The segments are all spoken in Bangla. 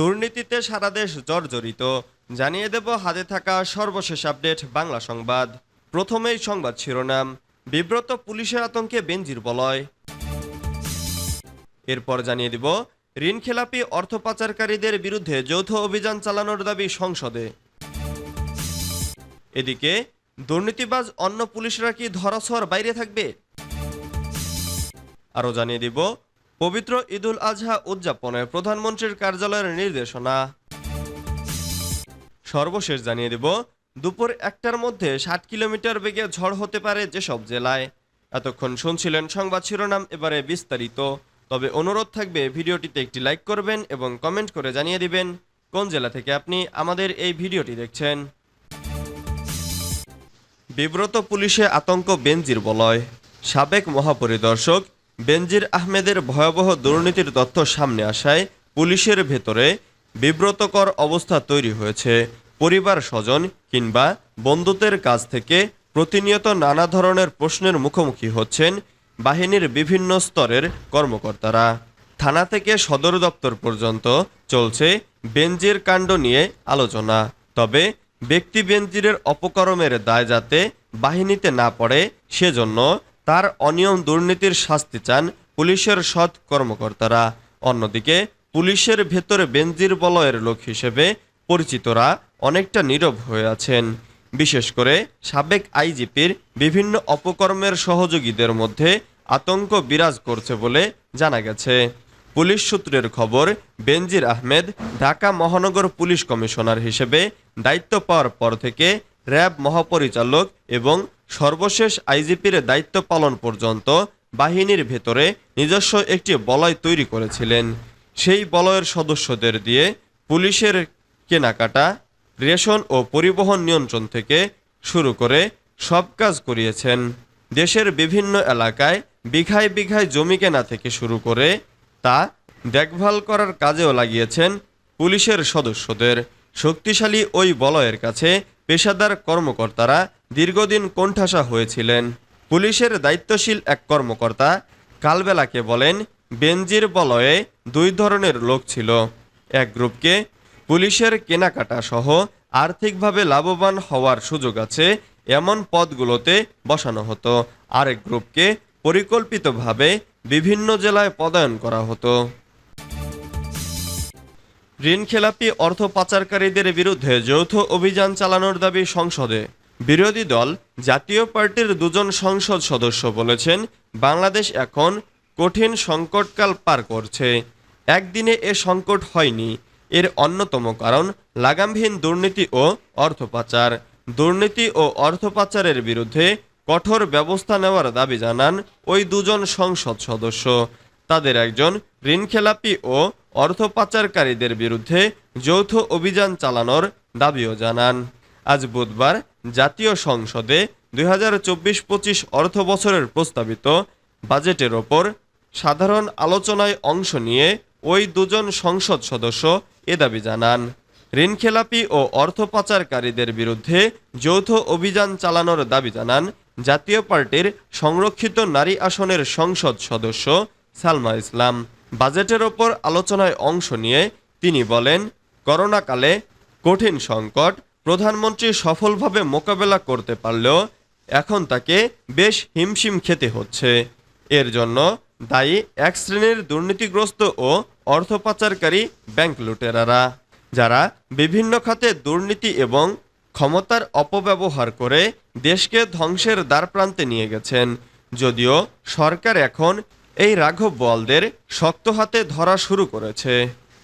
দুর্নীতিতে সারা দেশ জর্জরিত। জানিয়ে দেব হাতে থাকা সর্বশেষ আপডেট বাংলা সংবাদ। প্রথমেই সংবাদ শিরোনাম, বিব্রত পুলিশের আতঙ্কে বেঞ্জির বলয়। এরপর জানিয়ে দিব ঋণ খেলাপি অর্থ পাচারকারীদের বিরুদ্ধে যৌথ অভিযান চালানোর দাবি সংসদে। এদিকে, দুর্নীতিবাজ অন্য পুলিশরা কি ধরাছোঁয়ার বাইরে থাকবে? আরও জানিয়ে দিব পবিত্র ঈদুল আজহা উদযাপনে প্রধানমন্ত্রীর কার্যালয়ের নির্দেশনা। সর্বশেষ জানিয়ে দিব, দুপুর একটার মধ্যে ষাট কিলোমিটার বেগে ঝড় হতে পারে যেসব জেলায়। এতক্ষণ শুনছিলেন সংবাদ শিরোনাম, এবারে বিস্তারিত। তবে অনুরোধ থাকবে, ভিডিওটিতে একটি লাইক করবেন এবং কমেন্ট করে জানিয়ে দিবেন কোন জেলা থেকে আপনি আমাদের এই ভিডিওটি দেখছেন। বিব্রত পুলিশে আতঙ্ক বেনজির বলয়। সাবেক মহাপরিদর্শক বেনজির আহমেদের ভয়াবহ দুর্নীতির তথ্য সামনে আসায় পুলিশের ভেতরে বিব্রতকর অবস্থা তৈরি হয়েছে। পরিবার স্বজন কিংবা বন্ধুদের কাছ থেকে প্রতিনিয়ত নানা ধরনের প্রশ্নের মুখোমুখি হচ্ছেন বাহিনীর বিভিন্ন স্তরের কর্মকর্তারা। থানা থেকে সদর দপ্তর পর্যন্ত চলছে বেনজির কাণ্ড নিয়ে আলোচনা। তবে ব্যক্তি বেনজিরের অপকর্মের দায় যাতে বাহিনীতে না পড়ে, সেজন্য তার অনিয়ম দুর্নীতির শাস্তি চান পুলিশের সৎ কর্মকর্তারা। অন্যদিকে, পুলিশের ভেতরে বেনজির বলয়ের লোক হিসেবে পরিচিতরা অনেকটা নীরব হয়ে আছেন। বিশেষ করে সাবেক আইজিপির বিভিন্ন অপকর্মের সহযোগীদের মধ্যে আতঙ্ক বিরাজ করছে বলে জানা গেছে। পুলিশ সূত্রের খবর, বেনজির আহমেদ ঢাকা মহানগর পুলিশ কমিশনার হিসেবে দায়িত্ব পাওয়ার পর থেকে র্যাব মহাপরিচালক এবং সর্বশেষ আইজিপির দায়িত্ব পালন পর্যন্ত বাহিনীর ভেতরে নিজস্ব একটি বলয় তৈরি করেছিলেন। সেই বলয়ের সদস্যদের দিয়ে পুলিশের কেনাকাটা, রেশন ও পরিবহন নিয়ন্ত্রণ থেকে শুরু করে সব কাজ করিয়েছেন। দেশের বিভিন্ন এলাকায় বিঘায় বিঘায় জমি কেনা থেকে শুরু করে তা দেখভাল করার কাজেও লাগিয়েছেন পুলিশের সদস্যদের। শক্তিশালী ওই বলয়ের কাছে পেশাদার কর্মকর্তারা দীর্ঘদিন কোণঠাসা হয়েছিলেন। পুলিশের দায়িত্বশীল এক কর্মকর্তা কালবেলাকে বলেন, বেনজির বলয়ে দুই ধরনের লোক ছিল। এক গ্রুপকে পুলিশের কেনাকাটা সহ আর্থিকভাবে লাভবান হওয়ার সুযোগ আছে এমন পদগুলোতে বসানো হতো। আরেক গ্রুপকে পরিকল্পিতভাবে বিভিন্ন জেলায় পদায়ন করা হতো। ঋণ খেলাপি অর্থ পাচারকারীদের বিরুদ্ধে যৌথ অভিযান চালানোর দাবি সংসদে। বিরোধী দল জাতীয় পার্টির দুজন সংসদ সদস্য বলেছেন, বাংলাদেশ এখন কঠিন সংকটকাল পার করছে। একদিনে এ সংকট হয়নি। এর অন্যতম কারণ লাগামহীন দুর্নীতি ও অর্থ পাচার। দুর্নীতি ও অর্থ পাচারের বিরুদ্ধে কঠোর ব্যবস্থা নেওয়ার দাবি জানান ওই দুজন সংসদ সদস্য। তাদের একজন ঋণখেলাপি ও অর্থ পাচারকারীদের বিরুদ্ধে যৌথ অভিযান চালানোর দাবিও জানান। আজ বুধবার জাতীয় সংসদে দুই হাজার চব্বিশ পঁচিশ অর্থ বছরের প্রস্তাবিত বাজেটের ওপর সাধারণ আলোচনায় অংশ নিয়ে ওই দুজন সংসদ সদস্য এ দাবি জানান। ঋণখেলাপি ও অর্থ পাচারকারীদের বিরুদ্ধে যৌথ অভিযান চালানোর দাবি জানান জাতীয় পার্টির সংরক্ষিত নারী আসনের সংসদ সদস্য সালমা ইসলাম। বাজেটের ওপর আলোচনায় অংশ নিয়ে তিনি বলেন, করোনাকালে কঠিন সংকট প্রধানমন্ত্রী সফলভাবে মোকাবেলা করতে পারলেও এখন তাকে বেশ হিমশিম খেতে হচ্ছে। এর জন্য দায়ী এক শ্রেণির দুর্নীতিগ্রস্ত ও অর্থ পাচারকারী ব্যাংক লুটেরারা, যারা বিভিন্ন খাতে দুর্নীতি এবং ক্ষমতার অপব্যবহার করে দেশকে ধ্বংসের দ্বারপ্রান্তে নিয়ে গেছেন। যদিও সরকার এখন এই রাঘব বোয়ালদের শক্ত হাতে ধরা শুরু করেছে।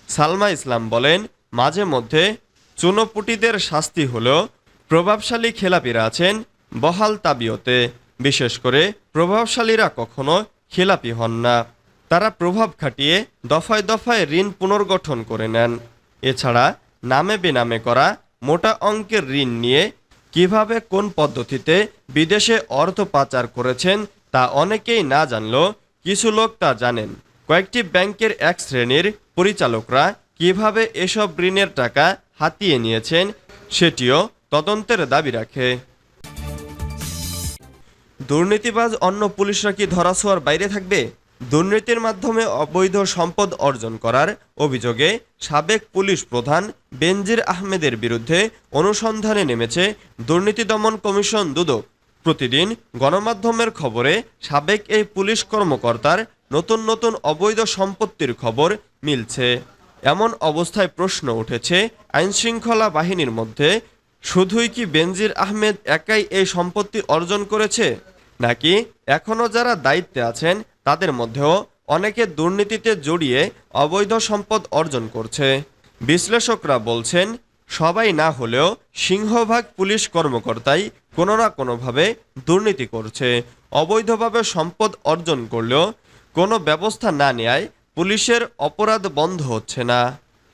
সালমা ইসলাম বলেন, মাঝে মধ্যে চুনোপুটিদের শাস্তি হলেও প্রভাবশালী খেলাপিরা আছেন বহাল তাবিয়তে। বিশেষ করে প্রভাবশালীরা কখনো খেলাপি হন না। তারা প্রভাব খাটিয়ে দফায় দফায় ঋণ পুনর্গঠন করে নেন। এছাড়া নামে বেনামে করা মোটা অঙ্কের ঋণ নিয়ে কীভাবে কোন পদ্ধতিতে বিদেশে অর্থ পাচার করেছেন তা অনেকেই না জানলেও কিছু লোক তা জানেন। কয়েকটি ব্যাংকের এক শ্রেণির পরিচালকরা কীভাবে এসব ঋণের টাকা হাতিয়ে নিয়েছেন সেটিও তদন্তের দাবি রাখে। দুর্নীতিবাজ অন্য পুলিশরা কি ধরাছোঁয়ার বাইরে থাকবে? দুর্নীতির মাধ্যমে অবৈধ সম্পদ অর্জন করার অভিযোগে সাবেক পুলিশ প্রধান বেনজির আহমেদের বিরুদ্ধে অনুসন্ধানে নেমেছে দুর্নীতি দমন কমিশন দুদক। প্রতিদিন গণমাধ্যমের খবরে সাবেক এই পুলিশ কর্মকর্তার নতুন নতুন অবৈধ সম্পত্তির খবর মিলছে। এমন অবস্থায় প্রশ্ন উঠেছে আইনশৃঙ্খলা বাহিনীর মধ্যে শুধুই কি বেনজির আহমেদ একাই এই সম্পত্তি অর্জন করেছে? নাকি এখনও যারা দায়িত্বে আছেন, তাদের মধ্যেও অনেকে দুর্নীতিতে জড়িয়ে অবৈধ সম্পদ অর্জন করছে? বিশ্লেষকরা বলছেন সবাই না হলেও সিংহভাগ পুলিশ কর্মকর্তাই কোনো না কোনোভাবে দুর্নীতি করছে। অবৈধভাবে সম্পদ অর্জন করলেও কোনো ব্যবস্থা না নেয় পুলিশের অপরাধ বন্ধ হচ্ছে না।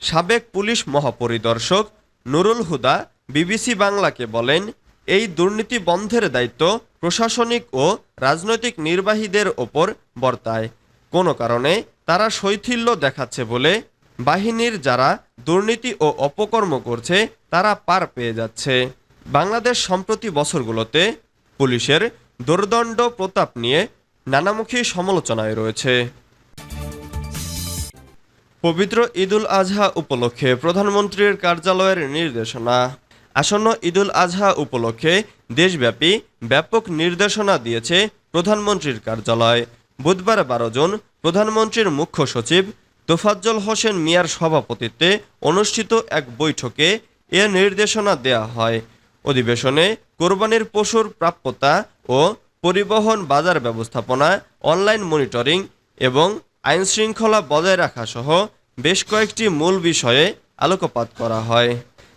সাবেক পুলিশ মহাপরিদর্শক নুরুল হুদা বিবিসি বাংলাকে বলেন, এই দুর্নীতি বন্ধের দায়িত্ব প্রশাসনিক ও রাজনৈতিক নির্বাহীদের ওপর বর্তায়। কোনো কারণে তারা শৈথিল্য দেখাচ্ছে বলে বাহিনীর যারা দুর্নীতি ও অপকর্ম করছে, তারা পার পেয়ে যাচ্ছে। বাংলাদেশ সম্প্রতি বছরগুলোতে পুলিশের দুর্দণ্ড প্রতাপ নিয়ে নানামুখী সমালোচনায় রয়েছে। পবিত্র ঈদুল আজহা উপলক্ষে প্রধানমন্ত্রীর কার্যালয়ের নির্দেশনা। আসন্ন ঈদুল আজহা উপলক্ষে দেশব্যাপী ব্যাপক নির্দেশনা দিয়েছে প্রধানমন্ত্রীর কার্যালয়। বুধবার বারো জুন প্রধানমন্ত্রীর মুখ্য সচিব তোফাজ্জল হোসেন মিয়ার সভাপতিত্বে অনুষ্ঠিত এক বৈঠকে এ নির্দেশনা দেয়া হয়। অধিবেশনে কোরবানির পশুর প্রাপ্যতা ও পরিবহন বাজার ব্যবস্থাপনা, অনলাইন মনিটরিং এবং আইনশৃঙ্খলা বজায় রাখা সহ বেশ কয়েকটি মূল বিষয়ে আলোকপাত করা হয়।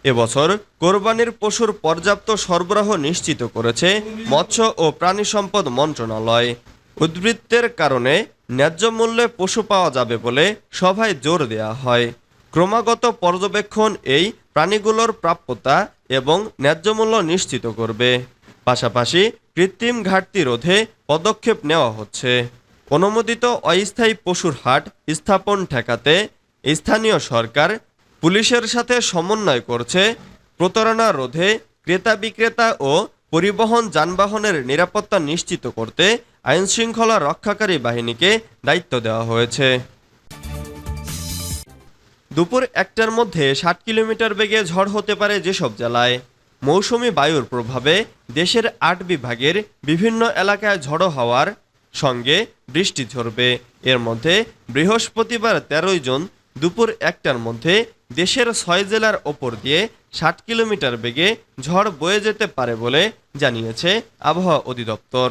এবছর কোরবানির পশুর পর্যাপ্ত সরবরাহ নিশ্চিত করেছে মৎস্য ও প্রাণী সম্পদ মন্ত্রণালয়। উদ্বৃত্তের কারণে ন্যায্য মূল্যে পশু পাওয়া যাবে বলে সভায় জোর দেওয়া হয়। ক্রমাগত পর্যবেক্ষণ এই প্রাণীগুলোর প্রাপ্যতা এবং ন্যায্য মূল্য নিশ্চিত করবে। পাশাপাশি কৃত্রিম ঘাটতি রোধে পদক্ষেপ নেওয়া হচ্ছে। অনুমোদিত অস্থায়ী পশুর হাট স্থাপন ঠেকাতে স্থানীয় সরকার পুলিশের সাথে সমন্বয় করছে। প্রতারণা রোধে ক্রেতা বিক্রেতা ও পরিবহন যানবাহনের নিরাপত্তা নিশ্চিত করতে আইনশৃঙ্খলা রক্ষাকারী বাহিনীকে দায়িত্ব দেওয়া হয়েছে। দুপুর একটার মধ্যে ষাট কিলোমিটার বেগে ঝড় হতে পারে যেসব জেলায়। মৌসুমি বায়ুর প্রভাবে দেশের আট বিভাগের বিভিন্ন এলাকায় ঝড়ো হওয়ার সঙ্গে বৃষ্টি ঝরবে। এর মধ্যে বৃহস্পতিবার তেরোই জুন দুপুর একটার মধ্যে দেশের ছয় জেলার ওপর দিয়ে ষাট কিলোমিটার বেগে ঝড় বয়ে যেতে পারে বলে জানিয়েছে আবহাওয়া অধিদপ্তর।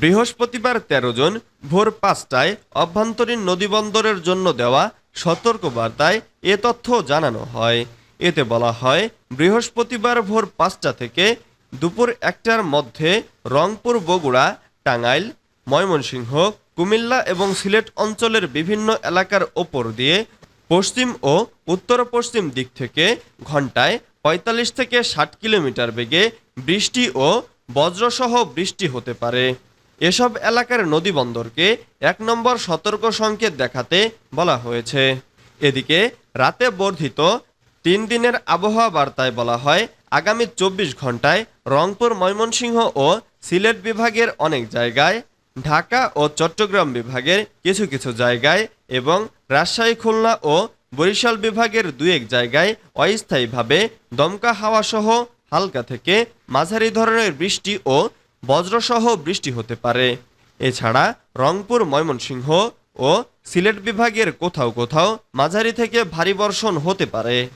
বৃহস্পতিবার তেরো জন, ভোর পাঁচটায় অভ্যন্তরীণ নদীবন্দরের জন্য দেওয়া সতর্কবার্তায় এ তথ্য জানানো হয়। এতে বলা হয়, বৃহস্পতিবার ভোর পাঁচটা থেকে দুপুর একটার মধ্যে রংপুর, বগুড়া, টাঙ্গাইল, ময়মনসিংহ, কুমিল্লা এবং সিলেট অঞ্চলের বিভিন্ন এলাকার ওপর দিয়ে পশ্চিম ও উত্তর পশ্চিম দিক থেকে ঘন্টায় পঁয়তাল্লিশ থেকে ষাট কিলোমিটার বেগে বৃষ্টি ও বজ্রসহ বৃষ্টি হতে পারে। এসব এলাকার নদীবন্দরকে এক নম্বর সতর্ক সংকেত দেখাতে বলা হয়েছে। এদিকে রাতে বর্ধিত তিন দিনের আবহাওয়া বার্তায় বলা হয়, আগামী চব্বিশ ঘন্টায় রংপুর, ময়মনসিংহ ও সিলেট বিভাগের অনেক জায়গায়, ঢাকা ও চট্টগ্রাম বিভাগের কিছু কিছু জায়গায় এবং রাজশাহী, খুলনা ও বরিশাল বিভাগের দু এক জায়গায় অস্থায়ীভাবে দমকা হাওয়া সহ হালকা থেকে মাঝারি ধরনের বৃষ্টি ও বজ্রসহ বৃষ্টি হতে পারে। এছাড়া রংপুর, ময়মনসিংহ ও সিলেট বিভাগের কোথাও কোথাও মাঝারি থেকে ভারী বর্ষণ হতে পারে।